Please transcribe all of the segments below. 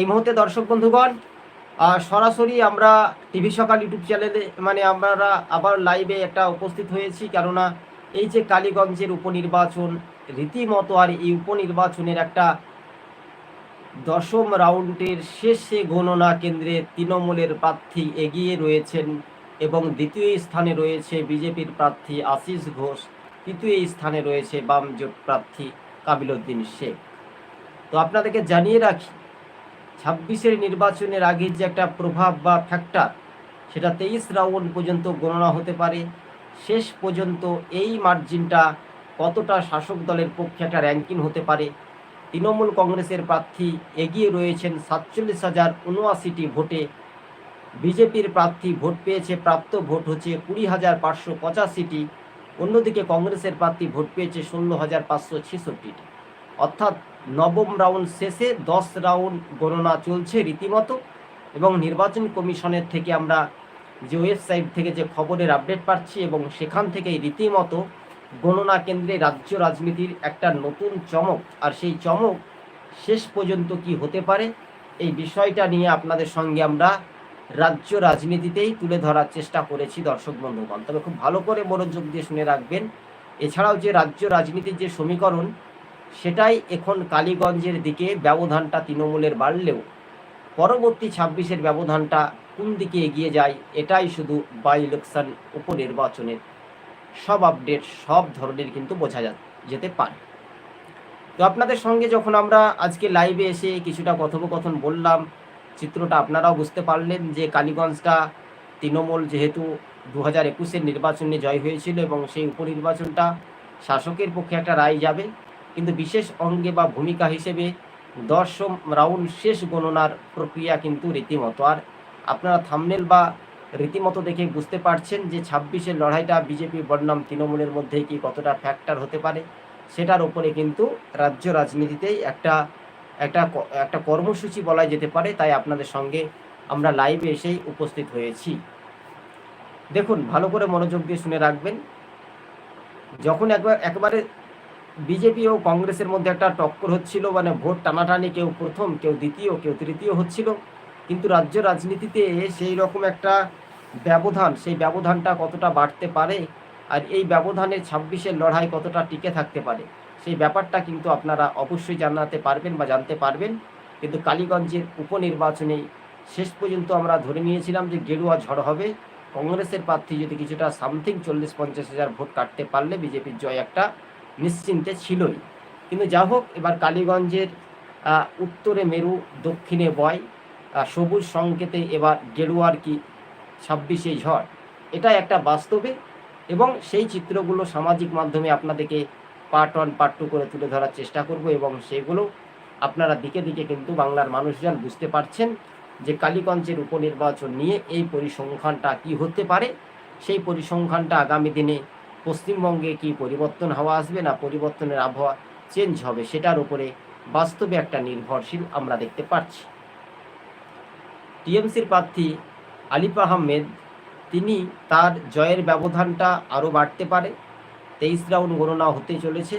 এই মুহূর্তে দর্শক বন্ধুগণ সরাসরি আমরা টিভি সকাল ইউটিউব চ্যানেলে মানে আমরা আবার লাইভে একটা উপস্থিত হয়েছি, কেননা এই যে কালীগঞ্জের উপনির্বাচন, রীতিমতো আর এই উপনির্বাচনের একটা দশম রাউন্ডের শেষে গণনা কেন্দ্রে তৃণমূলের প্রার্থী এগিয়ে রয়েছেন এবং দ্বিতীয় স্থানে রয়েছে বিজেপির প্রার্থী আশিস ঘোষ, তৃতীয় স্থানে রয়েছে বাম জোট প্রার্থী কাবিলউদ্দিন শেখ। তো আপনাদেরকে জানিয়ে রাখি ছাব্বিশের নির্বাচনের আগে যে একটা প্রভাব বা ফ্যাক্টর সেটা তেইশ রাউন্ড পর্যন্ত গণনা হতে পারে। শেষ পর্যন্ত এই মার্জিনটা কতটা শাসক দলের পক্ষে একটা র্যাঙ্কিং হতে পারে। তৃণমূল কংগ্রেসের প্রার্থী এগিয়ে রয়েছেন সাতচল্লিশ হাজার উনআশিটি ভোটে। বিজেপির প্রার্থী ভোট পেয়েছে, প্রাপ্ত ভোট হচ্ছে কুড়ি হাজার পাঁচশো পঁচাশিটি। অন্যদিকে কংগ্রেসের প্রার্থী ভোট পেয়েছে ষোলো হাজার পাঁচশো ছেষট্টিটি। অর্থাৎ নবম রাউন্ড শেষে দশ রাউন্ড গণনা চলছে রীতিমতো এবং নির্বাচন কমিশনের থেকে আমরা যে ওয়েবসাইট থেকে যে খবরের আপডেট পাচ্ছি এবং সেখান থেকেই রীতিমতো গণনা কেন্দ্রে রাজ্য রাজনীতির একটা নতুন চমক। আর সেই চমক শেষ পর্যন্ত কি হতে পারে, এই বিষয়টা নিয়ে আপনাদের সঙ্গে আমরা রাজ্য রাজনীতিতেই তুলে ধরার চেষ্টা করেছি দর্শক বন্ধুগণ। তবে খুব ভালো করে মনোযোগ দিয়ে শুনে রাখবেন, এছাড়াও যে রাজ্য রাজনীতির যে সমীকরণ সেটাই এখন কালীগঞ্জের দিকে ব্যবধানটা তৃণমূলের বাড়লেও পরবর্তী ছাব্বিশের ব্যবধানটা কোন দিকে এগিয়ে যায়, এটাই শুধু বাই ইলেকশন উপনির্বাচনের সব আপডেট সব ধরনের কিন্তু বোঝা যেতে পারে। তো আপনাদের সঙ্গে যখন আমরা আজকে লাইভে এসে কিছুটা কথোপকথন বললাম, চিত্রটা আপনারাও বুঝতে পারলেন যে কালীগঞ্জটা তৃণমূল যেহেতু দু হাজার একুশের নির্বাচনে জয় হয়েছিল এবং সেই উপনির্বাচনটা শাসকের পক্ষে একটা রায় যাবে। কিন্তু বিশেষ অঙ্গে বা ভূমিকা হিসেবে দশম রাউন্ড শেষ গণনার প্রক্রিয়া কিন্তু রীতিমতো। আর আপনারা থামনেল বা রীতিমতো দেখে বুঝতে পারছেন যে ছাব্বিশের লড়াইটা বিজেপি বনাম তৃণমূলের মধ্যে কি কতটা ফ্যাক্টর হতে পারে, সেটার উপরে কিন্তু রাজ্য রাজনীতিতেই একটা একটা একটা কর্মসূচি বলা যেতে পারে, তাই আপনাদের সঙ্গে আমরা লাইভে এসেই উপস্থিত হয়েছি। দেখুন, ভালো করে মনোযোগ দিয়ে শুনে রাখবেন। যখন একবার, একবারে বিজেপি ও কংগ্রেসের মধ্যে একটা টক্কর হচ্ছিল মানে ভোট টানাটানি, কেউ প্রথম, কেউ দ্বিতীয়, কেউ তৃতীয় হচ্ছিল। কিন্তু রাজ্য রাজনীতিতে সেই রকম একটা ব্যবধান, সেই ব্যবধানটা কতটা বাড়তে পারে আর এই ব্যবধানে ছাব্বিশের লড়াই কতটা টিকে থাকতে পারে, সেই ব্যাপারটা কিন্তু আপনারা অবশ্যই জানাতে পারবেন বা জানতে পারবেন। কিন্তু কালীগঞ্জের উপনির্বাচনে শেষ পর্যন্ত আমরা ধরে নিয়েছিলাম যে গেরুয়া ঝড় হবে। কংগ্রেসের প্রার্থী যদি কিছুটা সামথিং চল্লিশ পঞ্চাশ হাজার ভোট কাটতে পারলে বিজেপির জয় একটা নিশ্চিন্তে ছিলই। কিন্তু যা হোক, এবার কালীগঞ্জের উত্তরে মেরু, দক্ষিণে বয় সবুজ সংকেতে এবার গেরুয়ার কি ছাব্বিশে ঝড়। এটা একটা বাস্তবে এবং সেই চিত্রগুলো সামাজিক মাধ্যমে আপনাদেরকে পার্ট ওয়ান পার্ট টু করে তুলে ধরার চেষ্টা করব এবং সেগুলো আপনারা দিকে দিকে কিন্তু বাংলার মানুষজন বুঝতে পারছেন যে কালীগঞ্জের উপনির্বাচন নিয়ে এই পরিসংখ্যানটা কি হতে পারে। সেই পরিসংখ্যানটা আগামী দিনে পশ্চিমবঙ্গে কি পরিবর্তন হাওয়া আসবে না পরিবর্তনের আবহাওয়া চেঞ্জ হবে সেটার উপরে বাস্তবে একটা নির্ভরশীল আমরা দেখতে পাচ্ছি। টিএমসির প্রার্থী আলিফ আহমেদ, তিনি তার জয়ের ব্যবধানটা আরও বাড়তে পারে। তেইশ রাউন্ড গণনা হতে চলেছে,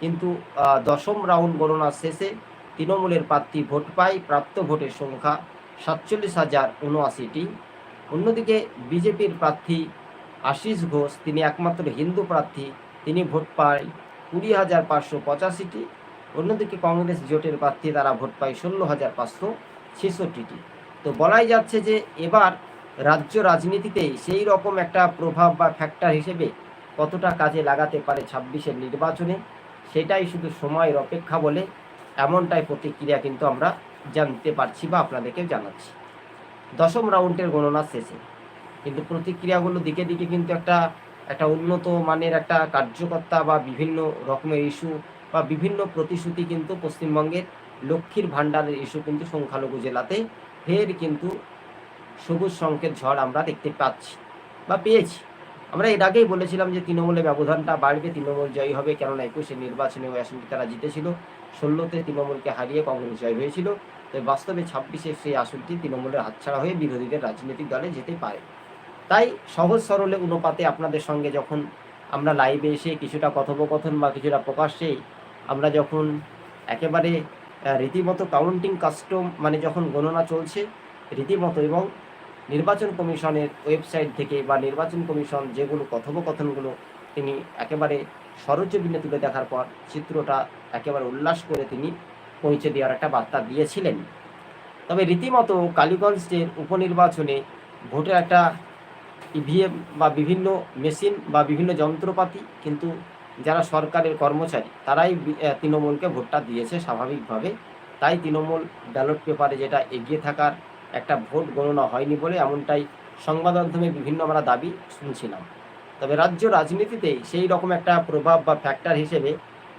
কিন্তু দশম রাউন্ড গণনা শেষে তৃণমূলের প্রার্থী ভোট পায়, প্রাপ্ত ভোটের সংখ্যা সাতচল্লিশ হাজার উনআশিটি অন্যদিকে বিজেপির প্রার্থী আশিস ঘোষ, তিনি একমাত্র হিন্দু প্রার্থী, তিনি ভোট পায় কুড়ি হাজার পাঁচশো পঁচাশিটি। অন্যদিকে কংগ্রেস জোটের প্রার্থী তারা ভোট পায় ষোলো হাজার পাঁচশো ছেষট্টিটি। তো বলাই যাচ্ছে যে এবার রাজ্য রাজনীতিতে সেই রকম একটা প্রভাব বা ফ্যাক্টর হিসেবে কতটা কাজে লাগাতে পারে ছাব্বিশের নির্বাচনে, সেটাই শুধু সময়ের অপেক্ষা বলে এমনটাই প্রতিক্রিয়া কিন্তু আমরা জানতে পারছি বা আপনাদেরকে জানাচ্ছি। দশম রাউন্ডের গণনা শেষে। কিন্তু প্রতিক্রিয়াগুলো দিকে দিকে কিন্তু একটা একটা উন্নত মানের একটা কার্যকর্তা বা বিভিন্ন রকমের ইস্যু বা বিভিন্ন প্রতিশ্রুতি কিন্তু পশ্চিমবঙ্গের লক্ষ্মীর ভাণ্ডারের ইস্যু কিন্তু সংখ্যালঘু জেলাতে ফের কিন্তু সবুজ সংকেত ঝড় আমরা দেখতে পাচ্ছি বা পেয়েছি। আমরা এর আগেই বলেছিলাম যে তৃণমূলের ব্যবধানটা বাড়বে, তৃণমূল জয়ী হবে কেননা একুশে নির্বাচনে ওই আসনটি তারা জিতেছিল। ষোলোতে তৃণমূলকে হারিয়ে কংগ্রেস জয় হয়েছিল। তো বাস্তবে ছাব্বিশে সেই আসনটি তৃণমূলের হাতছাড়া হয়ে বিরোধীদের রাজনৈতিক দলে যেতে পারে। তাই সহজ সরলে অনুপাতে আপনাদের সঙ্গে যখন আমরা লাইভে এসে কিছুটা কথোপকথন বা কিছুটা প্রকাশ্যেই আমরা যখন একেবারে রীতিমতো কাউন্টিং কাস্টম মানে যখন গণনা চলছে, রীতিমতো এবং নির্বাচন কমিশনের ওয়েবসাইট থেকে বা নির্বাচন কমিশন যেগুলো কথোপকথনগুলো তিনি একেবারে সরজমিনে তুলে দেখার পর চিত্রটা একেবারে উল্লাস করে তিনি পৌঁছে দেওয়ার একটা বার্তা দিয়েছিলেন। তবে রীতিমতো কালীগঞ্জের উপনির্বাচনে ভোটের একটা ইভিএম বা বিভিন্ন মেশিন বা বিভিন্ন যন্ত্রপাতি, কিন্তু যারা সরকারের কর্মচারী, তারাই তৃণমূলকে ভোটটা দিয়েছে স্বাভাবিকভাবে। তাই তৃণমূল ব্যালট পেপারে যেটা এগিয়ে থাকার একটা ভোট গণনা হয়নি বলে এমনটাই সংবাদ মাধ্যমে বিভিন্ন আমরা দাবি শুনছিলাম। তবে রাজ্য রাজনীতিতে সেই রকম একটা প্রভাব বা ফ্যাক্টর হিসেবে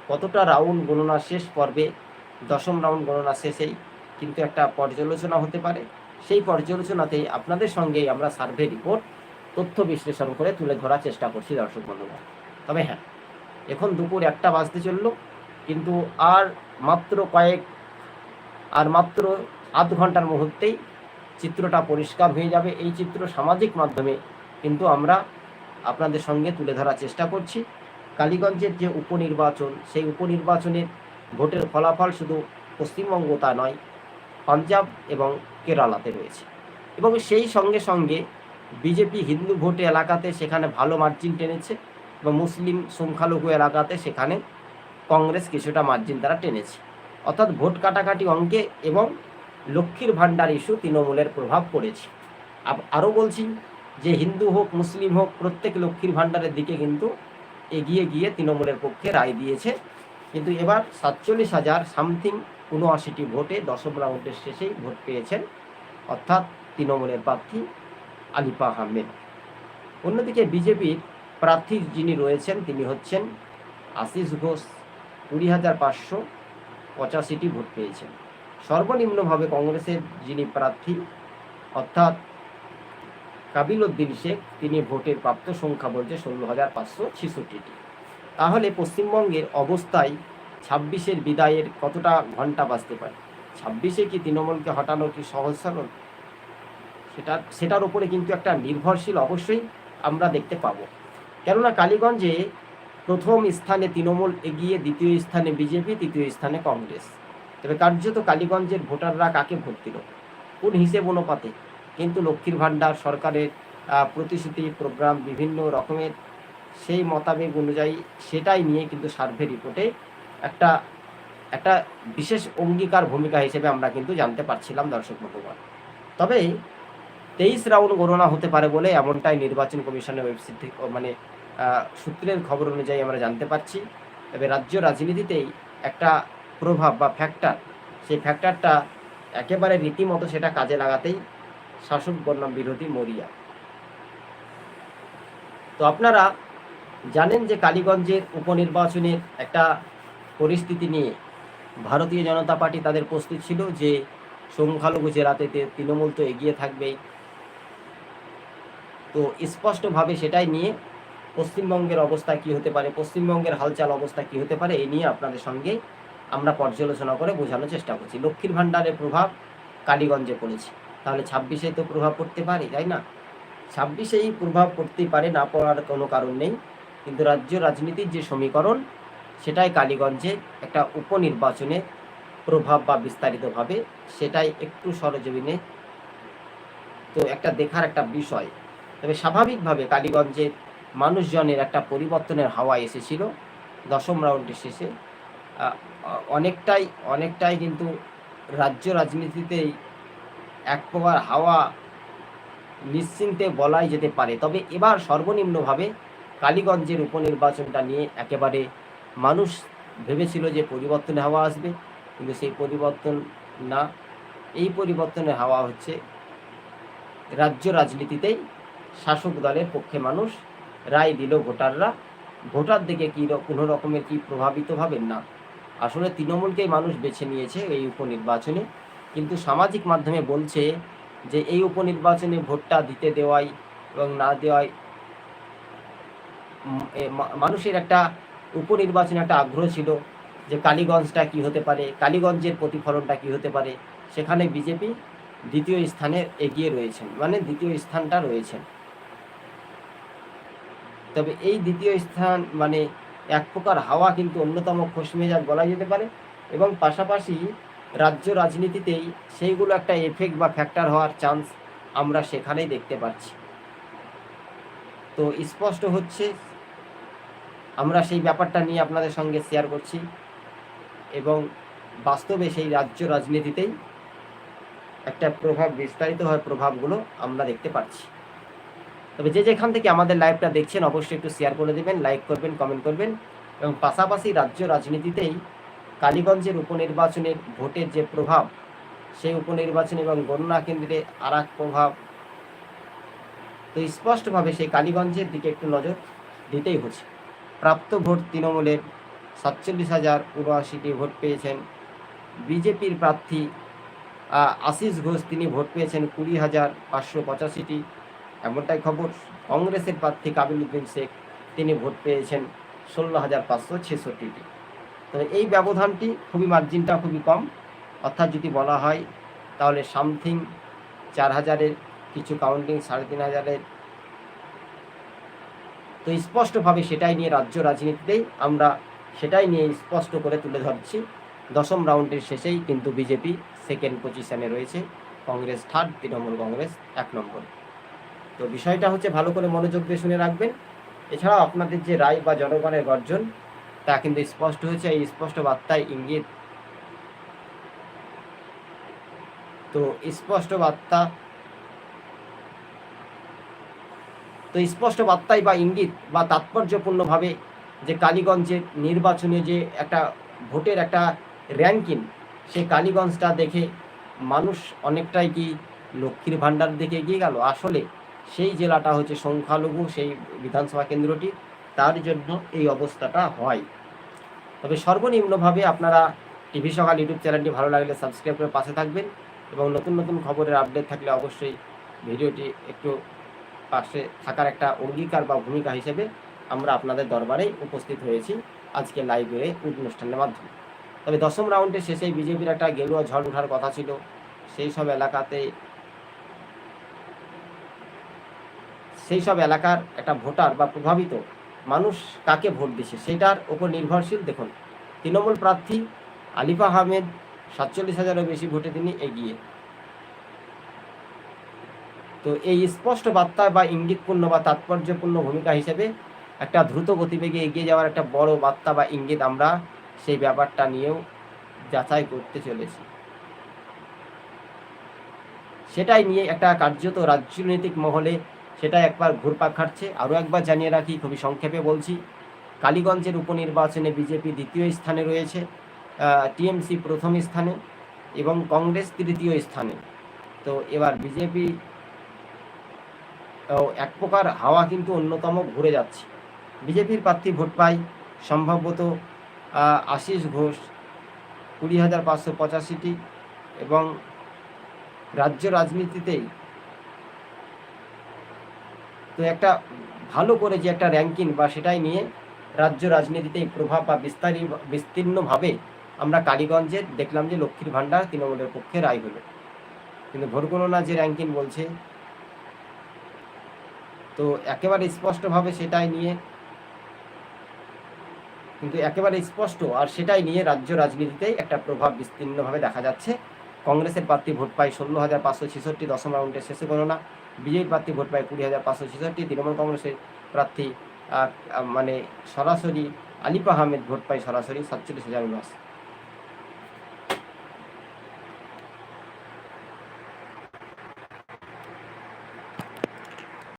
কতটা রাউন্ড গণনা শেষ পর্বে, দশম রাউন্ড গণনা শেষেই কিন্তু একটা পর্যালোচনা হতে পারে। সেই পর্যালোচনাতেই আপনাদের সঙ্গেই আমরা সার্ভে রিপোর্ট তথ্য বিশ্লেষণ করে তুলে ধরার চেষ্টা করছি দর্শক বন্ধুরা। তবে হ্যাঁ এখন দুপুর একটা বাজতে চলল, কিন্তু আর মাত্র কয়েক, আর মাত্র আধ ঘণ্টার মুহূর্তেই চিত্রটা পরিষ্কার হয়ে যাবে। এই চিত্র সামাজিক মাধ্যমে কিন্তু আমরা আপনাদের সঙ্গে তুলে ধরার চেষ্টা করছি। কালীগঞ্জের যে উপনির্বাচন, সেই উপনির্বাচনের ভোটের ফলাফল শুধু পশ্চিমবঙ্গ তা নয়, পাঞ্জাব এবং কেরালাতে রয়েছে। এবং সেই সঙ্গে সঙ্গে বিজেপি হিন্দু ভোটে এলাকাতে সেখানে ভালো মার্জিন টেনেছে এবং মুসলিম সংখ্যালঘু এলাকাতে সেখানে কংগ্রেস কিছুটা মার্জিন তারা টেনেছে। অর্থাৎ ভোট কাটাকাটি অঙ্কে এবং লক্ষ্মীর ভাণ্ডার ইস্যু তৃণমূলের প্রভাব পড়েছে। আরও বলছি যে হিন্দু হোক, মুসলিম হোক, প্রত্যেক লক্ষ্মীর ভাণ্ডারের দিকে কিন্তু এগিয়ে গিয়ে তৃণমূলের পক্ষে রায় দিয়েছে। কিন্তু এবার সাতচল্লিশ হাজার সামথিং উনআশিটি ভোটে দশম রাউন্ডের শেষেই ভোট পেয়েছেন। অর্থাৎ তৃণমূলের প্রার্থী আলিফা আহমেদ। অন্যদিকে বিজেপির প্রার্থী যিনি রয়েছেন, তিনি হচ্ছেন আশিস ঘোষ। কুড়ি হাজার পাঁচশো পঁচাশিটি ভোট পেয়েছেন। সর্বনিম্নভাবে কংগ্রেসের যিনি প্রার্থী, অর্থাৎ কাবিল উদ্দিন শেখ, তিনি ভোটের প্রাপ্ত সংখ্যা বলছে ষোলো হাজার পাঁচশো ছেষট্টিটি। তাহলে পশ্চিমবঙ্গের অবস্থায় ছাব্বিশের বিদায়ের কতটা ঘণ্টা বাজতে পারে? ছাব্বিশে কি তৃণমূলকে হটানো কি সহজ সরল? সেটা, সেটার উপরে কিন্তু একটা নির্ভরশীল অবশ্যই আমরা দেখতে পাবো। কেননা কালীগঞ্জে প্রথম স্থানে তৃণমূল এগিয়ে দ্বিতীয় স্থানে বিজেপি, তৃতীয় স্থানে কংগ্রেস। তবে কার্যত কালীগঞ্জের ভোটাররা কাকে ভোট দিল? কোন হিসেব অনুপাতে? কিন্তু লক্ষ্মীর ভাণ্ডার সরকারের প্রতিশ্রুতি, প্রোগ্রাম, বিভিন্ন রকমের সেই মোতাবেক অনুযায়ী সেটাই নিয়ে কিন্তু সার্ভে রিপোর্টে একটা একটা বিশেষ অঙ্গীকার ভূমিকা হিসেবে আমরা কিন্তু জানতে পারছিলাম দর্শক ভগবান তবে তেইশ রাউন্ড গণনা হতে পারে বলে এমনটাই নির্বাচন কমিশনের ওয়েবসাইট থেকে মানে সূত্রের খবর অনুযায়ী আমরা জানতে পারছি। তবে রাজ্য রাজনীতিতেই একটা প্রভাব বা ফ্যাক্টর সেই ফ্যাক্টরটা একেবারে রীতিমতো সেটা কাজে লাগাতেই শাসক বর্ণম বিরোধী মরিয়া। তো আপনারা জানেন যে কালীগঞ্জের উপনির্বাচনের একটা পরিস্থিতি নিয়ে ভারতীয় জনতা পার্টি তাদের প্রস্তুত ছিল যে, সংখ্যালঘু জেলাতে তৃণমূল তো এগিয়ে থাকবেই। তো স্পষ্টভাবে সেটাই নিয়ে পশ্চিমবঙ্গের অবস্থা কি হতে পারে, পশ্চিমবঙ্গের হালচাল অবস্থা কি হতে পারে এই নিয়ে আপনাদের সঙ্গে আমরা পর্যালোচনা করে বোঝানোর চেষ্টা করছি। লক্ষ্মীর ভাণ্ডারের প্রভাব কালীগঞ্জে পড়েছে। তাহলে ছাব্বিশে তো প্রভাব পড়তে পারে, তাই না? ছাব্বিশেই প্রভাব পড়তেই পারে না পড়ার কোনো কারণ নেই, কিন্তু রাজ্য রাজনীতির যে সমীকরণ, সেটাই কালীগঞ্জে একটা উপনির্বাচনে প্রভাব বা বিস্তারিতভাবে সেটাই একটু সরজমিনে তো একটা দেখার একটা বিষয়। তবে স্বাভাবিকভাবে কালীগঞ্জের মানুষজনের একটা পরিবর্তনের হাওয়া এসেছিল। দশম রাউন্ডের শেষে। অনেকটাই অনেকটাই কিন্তু রাজ্য রাজনীতিতেই এক প্রকার হাওয়া নিশ্চিন্তে বলাই যেতে পারে। তবে এবার সর্বনিম্নভাবে কালীগঞ্জের উপনির্বাচনটা নিয়ে একেবারে মানুষ ভেবেছিল যে পরিবর্তনের হাওয়া আসবে। কিন্তু সেই পরিবর্তন না। এই পরিবর্তনের হাওয়া হচ্ছে রাজ্য রাজনীতিতেই শাসক দলের পক্ষে মানুষ রায় দিল ভোটাররা। ভোটার দিকে কী কোনো রকমের কি প্রভাবিত হবেন না। আসলে তৃণমূলকেই মানুষ বেছে নিয়েছে এই উপনির্বাচনে। কিন্তু সামাজিক মাধ্যমে বলছে যে এই উপনির্বাচনে ভোটটা দিতে দেওয়াই এবং না দেওয়াই মানুষের একটা উপনির্বাচনে একটা আগ্রহ ছিল যে কালীগঞ্জটা কি হতে পারে, কালীগঞ্জের প্রতিফলনটা কি হতে পারে। সেখানে বিজেপি দ্বিতীয় স্থানে এগিয়ে রয়েছেন মানে দ্বিতীয় স্থানটা রয়েছেন। তবে এই দ্বিতীয় স্থান মানে এক প্রকার হাওয়া কিন্তু অন্যতম খোশ মেজাজ বলা যেতে পারে এবং পাশাপাশি রাজ্য রাজনীতিতেই সেইগুলো একটা এফেক্ট বা ফ্যাক্টর হওয়ার চান্স আমরা সেখানেই দেখতে পাচ্ছি। তো স্পষ্ট হচ্ছে আমরা সেই ব্যাপারটা নিয়ে আপনাদের সঙ্গে শেয়ার করছি এবং বাস্তবে সেই রাজ্য রাজনীতিতেই একটা প্রভাব বিস্তারিত হয় প্রভাবগুলো আমরা দেখতে পাচ্ছি। তবে যে যেখান থেকে আমাদের লাইভটা দেখছেন, অবশ্যই একটু শেয়ার করে দেবেন লাইক করবেন কমেন্ট করবেন এবং পাশাপাশি রাজ্য রাজনীতিতেই কালীগঞ্জের উপনির্বাচনের ভোটের যে প্রভাব, সেই উপনির্বাচন এবং গণনা কেন্দ্রে আর প্রভাব, তো স্পষ্টভাবে সেই কালীগঞ্জের দিকে একটু নজর দিতেই হচ্ছে। প্রাপ্ত ভোট তৃণমূলের সাতচল্লিশ হাজার উনআশিটি ভোট পেয়েছেন। বিজেপির প্রার্থী আশিস ঘোষ, তিনি ভোট পেয়েছেন কুড়ি হাজার পাঁচশো পঁচাশিটি। এমনটাই খবর কংগ্রেসের প্রার্থী কাবিল উদ্দিন শেখ। তিনি ভোট পেয়েছেন ষোলো হাজার পাঁচশো ছেষট্টিটি। তো এই ব্যবধানটি খুবই মার্জিনটা খুবই কম। অর্থাৎ যদি বলা হয়, তাহলে সামথিং চার হাজারের কিছু কাউন্টিং সাড়ে তিন হাজারের তো স্পষ্টভাবে সেটাই নিয়ে রাজ্য রাজনীতিতেই আমরা সেটাই নিয়ে স্পষ্ট করে তুলে ধরছি। দশম রাউন্ডের শেষেই কিন্তু বিজেপি সেকেন্ড পজিশনে রয়েছে। কংগ্রেস থার্ড তৃণমূল কংগ্রেস এক নম্বর। তো বিষয়টা হচ্ছে ভালো করে মনোযোগ দিয়ে শুনে রাখবেন। এছাড়াও আপনাদের যে রায় বা জনগণের গর্জন, তা কিন্তু স্পষ্ট হয়েছে, এই স্পষ্ট বার্তায় ইঙ্গিত। তো স্পষ্ট বার্তা, তো স্পষ্ট বার্তায় বা ইঙ্গিত বা তাৎপর্যপূর্ণভাবে যে কালীগঞ্জের নির্বাচনে যে একটা ভোটের একটা র্যাঙ্কিং সেই কালীগঞ্জটা দেখে মানুষ অনেকটাই কি লক্ষ্মীর ভাণ্ডার দেখে এগিয়ে গেল। আসলে সেই জেলাটা হচ্ছে সংখ্যালঘু সেই বিধানসভা কেন্দ্রটি, তার জন্য এই অবস্থাটা হয়। তবে সর্বনিম্নভাবে আপনারা টিভি সকাল ইউটিউব চ্যানেলটি ভালো লাগলে সাবস্ক্রাইব করে পাশে থাকবেন এবং নতুন নতুন খবরের আপডেট থাকলে অবশ্যই ভিডিওটি একটু পাশে থাকার একটা অঙ্গীকার বা ভূমিকা হিসেবে আমরা আপনাদের দরবারে উপস্থিত হয়েছি আজকে লাইভে অনুষ্ঠানের মাধ্যমে। তবে দশম রাউন্ডের শেষে বিজেপির একটা গেরুয়া ঝড় ওঠার কথা ছিল। সেই সব এলাকাতে সেই সব এলাকার একটা ভোটার বা প্রভাবিত মানুষ কাকে ভোট দিচ্ছে সেটার উপর নির্ভরশীল দেখুন। তৃণমূল প্রার্থী আলিফা আহমেদ সাতচল্লিশ হাজারও বেশি ভোটে তিনি এগিয়ে। তো এই স্পষ্ট বার্তা বা ইঙ্গিতপূর্ণ বা তাৎপর্যপূর্ণ ভূমিকা হিসেবে একটা দ্রুত গতিবেগে এগিয়ে যাওয়ার একটা বড় বার্তা বা ইঙ্গিত আমরা সেই ব্যাপারটা নিয়েও যাচাই করতে চলেছি। সেটাই নিয়ে একটা কার্যত রাজনৈতিক মহলে সেটা একবার ঘুরপাক খাটছে আরও একবার জানিয়ে রাখি, খুবই সংক্ষেপে বলছি, কালীগঞ্জের উপনির্বাচনে বিজেপি দ্বিতীয় স্থানে রয়েছে টিএমসি প্রথম স্থানে এবং কংগ্রেস তৃতীয় স্থানে। তো এবার বিজেপি এক প্রকার হাওয়া কিন্তু অন্যতম ঘুরে যাচ্ছে। বিজেপির প্রার্থী ভোট পায় সম্ভবত আশিস ঘোষ, কুড়ি হাজার পাঁচশো পঁচাশিটি এবং রাজ্য রাজনীতিতেই তো একটা ভালো করে যে একটা র্যাঙ্কিং বা সেটাই নিয়ে রাজ্য রাজনীতিতে প্রভাব বা বিস্তারি বিস্তীর্ণভাবে আমরা কালীগঞ্জে দেখলাম যে লক্ষ্মীর ভাণ্ডার তৃণমূলের পক্ষে রায় হলো। কিন্তু ভোট যে র্যাঙ্কিং বলছে, তো একেবারে স্পষ্টভাবে সেটাই নিয়ে, কিন্তু একেবারে স্পষ্ট আর সেটাই নিয়ে রাজ্য রাজনীতিতেই একটা প্রভাব বিস্তীর্ণভাবে দেখা যাচ্ছে। কংগ্রেসের প্রার্থী ভোট পায় ষোলো হাজার পাঁচশো ছেষট্টি দশম রাউন্ডের শেষে গণনা। বিজেপি প্রার্থী ভোট পায় কুড়ি হাজার পাঁচশো ছেষট্টি, তৃণমূল কংগ্রেসের প্রার্থী মানে সরাসরি আলিফ আহমেদ ভোট পায় সরাসরি সাতচল্লিশ হাজার উনআশি